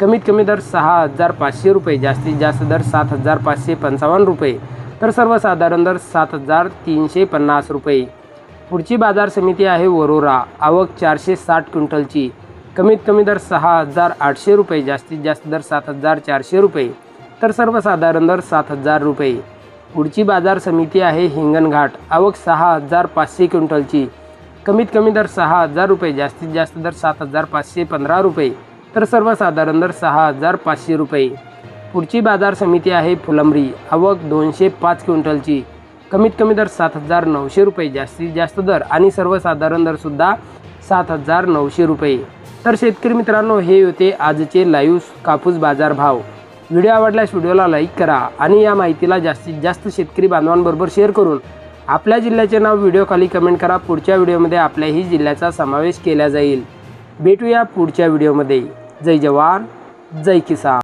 कमीत कमी दर सहा हजार पाचशे रुपये जास्तीत जास्त दर सात हजार पाचशे पंचावन्न रुपये तर सर्वसाधारण दर सात हजार तीनशे पन्नास रुपये. पुढची बाजार समिती आहे वरोरा आवक चारशे साठ क्विंटलची. कमीत कमी दर सहा हजार आठशे रुपये जास्तीत जास्त दर सात हजार चारशे रुपये तर सर्वसाधारण दर सात हजार रुपये. पुढची बाजार समिती आहे हिंगणघाट आवक सहा हजार पाचशे क्विंटलची. कमीत कमी दर सहा हजार रुपये जास्तीत जास्त दर सात हजार पाचशे पंधरा रुपये. तर सर्वसाधारण दर सहा हजार पाचशे रुपये. पुढची बाजार समिती आहे फुलंबरी. आवक दोनशे पाच क्विंटलची. कमीत कमी दर सात हजार नऊशे रुपये. जास्तीत जास्त दर आणि सर्वसाधारण दरसुद्धा सात हजार नऊशे रुपये. तर शेतकरी मित्रांनो हे होते आजचे लाईव्ह कापूस बाजार भाव. व्हिडिओ आवडल्यास व्हिडिओला लाईक करा आणि या माहितीला जास्तीत जास्त शेतकरी बांधवांबरोबर शेअर करून आपल्या जिल्ह्याचे नाव व्हिडिओ खाली कमेंट करा. पुढच्या व्हिडिओमध्ये आपल्याही जिल्ह्याचा समावेश केला जाईल. भेटूया पुढच्या व्हिडिओमध्ये. জয় জওয়ান জয় কিষান